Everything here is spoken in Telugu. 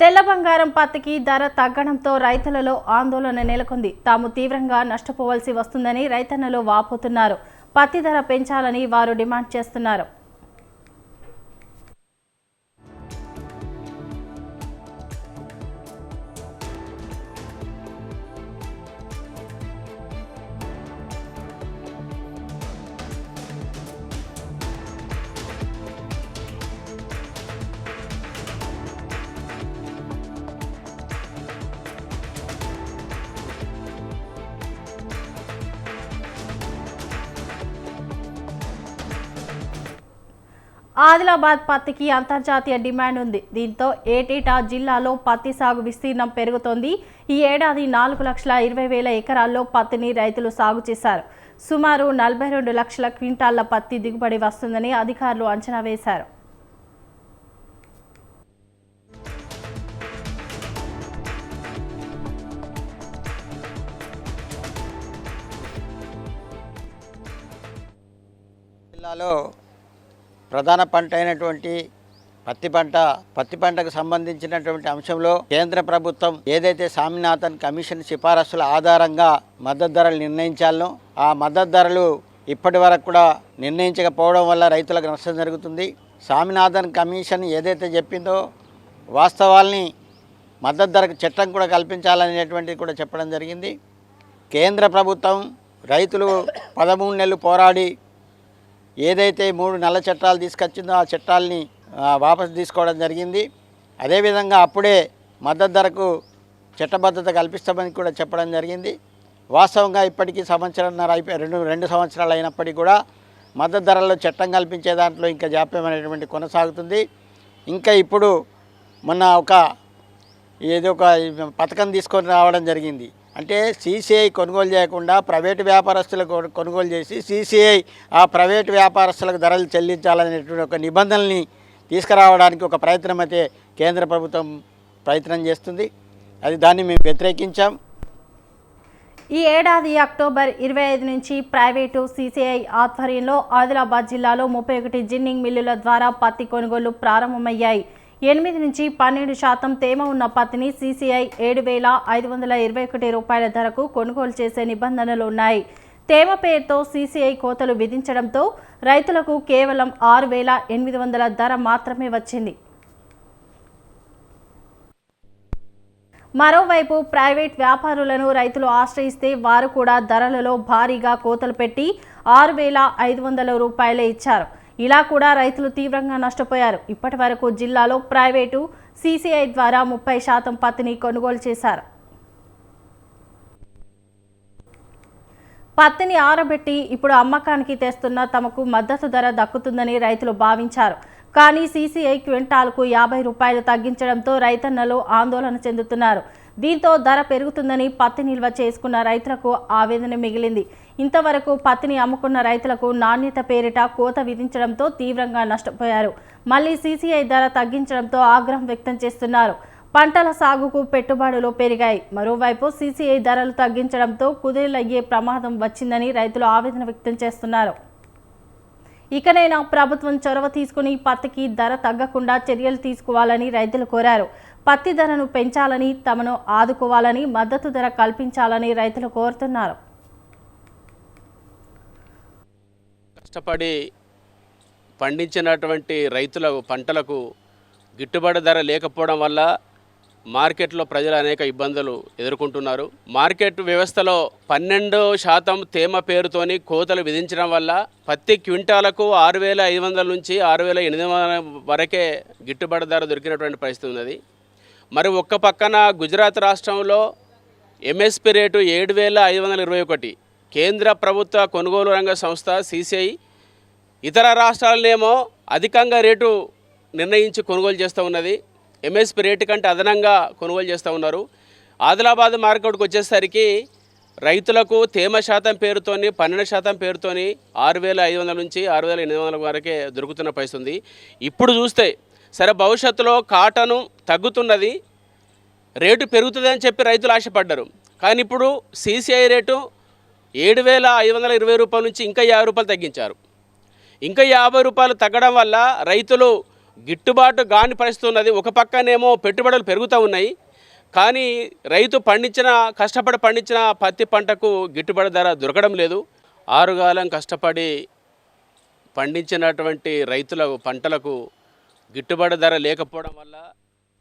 తెల్ల బంగారం పత్తికి ధర తగ్గడంతో రైతులలో ఆందోళన నెలకొంది. తాము తీవ్రంగా నష్టపోవాల్సి వస్తుందని రైతన్నలు వాపోతున్నారు. పత్తి ధర పెంచాలని వారు డిమాండ్ చేస్తున్నారు. ఆదిలాబాద్ పత్తికి అంతర్జాతీయ డిమాండ్ ఉంది. దీంతో ఏటేటా జిల్లాలో పత్తి సాగు విస్తీర్ణం పెరుగుతోంది. ఈ ఏడాది నాలుగు లక్షల ఇరవై వేల ఎకరాల్లో పత్తిని రైతులు సాగు చేశారు. సుమారు నలభై రెండు లక్షల క్వింటాళ్ళ పత్తి దిగుబడి వస్తుందని అధికారులు అంచనా వేశారు. జిల్లాలో ప్రధాన పంట అయినటువంటి పత్తి పంట పత్తి పంటకు సంబంధించినటువంటి అంశంలో కేంద్ర ప్రభుత్వం ఏదైతే స్వామినాథన్ కమిషన్ సిఫారసుల ఆధారంగా మద్దతు ధరలు నిర్ణయించాలనో ఆ మద్దతు ధరలు ఇప్పటి వరకు కూడా నిర్ణయించకపోవడం వల్ల రైతులకు నష్టం జరుగుతుంది. స్వామినాథన్ కమిషన్ ఏదైతే చెప్పిందో వాస్తవాల్ని మద్దతు ధరకు చట్టం కూడా కల్పించాలనేటువంటిది కూడా చెప్పడం జరిగింది. కేంద్ర ప్రభుత్వం రైతులు పదమూడు నెలలు పోరాడి ఏదైతే మూడు నల్ల చట్టాలు తీసుకొచ్చిందో ఆ చట్టాలని వాపసు తీసుకోవడం జరిగింది. అదేవిధంగా అప్పుడే మద్దతు ధరకు చట్టబద్ధత కల్పిస్తామని కూడా చెప్పడం జరిగింది. వాస్తవంగా ఇప్పటికీ సంవత్సరంన్నర అయిపోయి రెండు రెండు సంవత్సరాలు అయినప్పటికీ కూడా మద్దతు ధరల్లో చట్టం కల్పించే దాంట్లో ఇంకా జాప్యం అనేటువంటి కొనసాగుతుంది. ఇంకా ఇప్పుడు మొన్న ఒక ఏదో ఒక పథకం తీసుకొని రావడం జరిగింది. అంటే సీసీఐ కొనుగోలు చేయకుండా ప్రైవేటు వ్యాపారస్తులకు కొనుగోలు చేసి సీసీఐ ఆ ప్రైవేటు వ్యాపారస్తులకు ధరలు చెల్లించాలనేటువంటి ఒక నిబంధనల్ని తీసుకురావడానికి ఒక ప్రయత్నం అయితే కేంద్ర ప్రభుత్వం ప్రయత్నం చేస్తుంది. అది దాన్ని మేము వ్యతిరేకించాం. ఈ ఏడాది అక్టోబర్ ఇరవై ఐదు నుంచి ప్రైవేటు సీసీఐ ఆధ్వర్యంలో ఆదిలాబాద్ జిల్లాలో ముప్పై ఒకటి జిన్నింగ్ మిల్లుల ద్వారా పత్తి కొనుగోలు ప్రారంభమయ్యాయి. ఎనిమిది నుంచి పన్నెండు శాతం తేమ ఉన్న పత్తిని సీసీఐ ఏడు వేల ఐదు వందల ఇరవై ఒకటి రూపాయల ధరకు కొనుగోలు చేసే నిబంధనలు ఉన్నాయి. తేమ పేరుతో సీసీఐ కోతలు విధించడంతో రైతులకు కేవలం ఆరు వేల ఎనిమిది వందల ధర మాత్రమే వచ్చింది. మరోవైపు ప్రైవేట్ వ్యాపారులను రైతులు ఆశ్రయిస్తే వారు కూడా ధరలలో భారీగా కోతలు పెట్టి ఆరు వేల ఐదు వందల రూపాయలే ఇచ్చారు. ఇలా కూడా రైతులు తీవ్రంగా నష్టపోయారు. ఇప్పటి వరకు జిల్లాలో ప్రైవేటు సీసీఐ ద్వారా ముప్పై శాతం పత్తిని కొనుగోలు చేశారు. పత్తిని ఆరబెట్టి ఇప్పుడు అమ్మకానికి తెస్తున్న తమకు మద్దతు ధర దక్కుతుందని రైతులు భావించారు. కానీ సీసీఐ క్వింటాల్కు యాభై రూపాయలు తగ్గించడంతో రైతన్నలు ఆందోళన చెందుతున్నారు. దీంతో ధర పెరుగుతుందని పత్తి నిల్వ చేసుకున్న రైతులకు ఆవేదన మిగిలింది. ఇంతవరకు పత్తిని అమ్ముకున్న రైతులకు నాణ్యత పేరిట కోత విధించడంతో తీవ్రంగా నష్టపోయారు. మళ్ళీ సీసీఐ ధర తగ్గించడంతో ఆగ్రహం వ్యక్తం చేస్తున్నారు. పంటల సాగుకు పెట్టుబడులు పెరిగాయి. మరోవైపు సీసీఐ ధరలు తగ్గించడంతో కుదేలయ్యే ప్రమాదం వచ్చిందని రైతులు ఆవేదన వ్యక్తం చేస్తున్నారు. ఇకనైనా ప్రభుత్వం చొరవ తీసుకుని పత్తికి ధర తగ్గకుండా చర్యలు తీసుకోవాలని రైతులు కోరారు. పత్తి ధరను పెంచాలని తమను ఆదుకోవాలని మద్దతు ధర కల్పించాలని రైతులు కోరుతున్నారు. కష్టపడి పండించినటువంటి రైతుల పంటలకు గిట్టుబాటు ధర లేకపోవడం వల్ల మార్కెట్లో ప్రజలు అనేక ఇబ్బందులు ఎదుర్కొంటున్నారు. మార్కెట్ వ్యవస్థలో పన్నెండు శాతం తేమ పేరుతోని కోతలు విధించడం వల్ల పత్తి క్వింటాలకు ఆరు వేల ఐదు వందల నుంచి ఆరు వేల ఎనిమిది వందల వరకే గిట్టుబాటు ధర దొరికినటువంటి పరిస్థితి ఉన్నది. మరి ఒక్క పక్కన గుజరాత్ రాష్ట్రంలో ఎంఎస్పి రేటు ఏడు వేల ఐదు వందల ఇరవై ఒకటి కేంద్ర ప్రభుత్వ కొనుగోలు రంగ సంస్థ సిసిఐ ఇతర రాష్ట్రాలనేమో అధికంగా రేటు నిర్ణయించి కొనుగోలు చేస్తూ ఉన్నది. ఎంఎస్పి రేటు కంటే అదనంగా కొనుగోలు చేస్తూ ఉన్నారు. ఆదిలాబాద్ మార్కెట్కి వచ్చేసరికి రైతులకు తేమ శాతం పేరుతోని పన్నెండు శాతం పేరుతోని ఆరు వేల ఐదు వందల నుంచి ఆరు వేల ఎనిమిది వందల వరకే దొరుకుతున్న పరిస్థితుంది ఇప్పుడు చూస్తే సరే భవిష్యత్తులో కాటను తగ్గుతున్నది రేటు పెరుగుతుందని చెప్పి రైతులు ఆశపడ్డారు. కానీ ఇప్పుడు సీసీఐ రేటు ఏడు వేల ఐదు వందల ఇరవై రూపాయల నుంచి ఇంకా యాభై రూపాయలు తగ్గించారు. ఇంకా యాభై రూపాయలు తగ్గడం వల్ల రైతులు గిట్టుబాటు కాని పరిస్థితి ఉన్నది. ఒక పక్కనేమో పెట్టుబడులు పెరుగుతూ ఉన్నాయి. కానీ రైతు పండించిన కష్టపడి పండించిన పత్తి పంటకు గిట్టుబాటు ధర దొరకడం లేదు. ఆరుగాలం కష్టపడి పండించినటువంటి రైతుల పంటలకు గిట్టుబాటు ధర లేకపోవడం వల్ల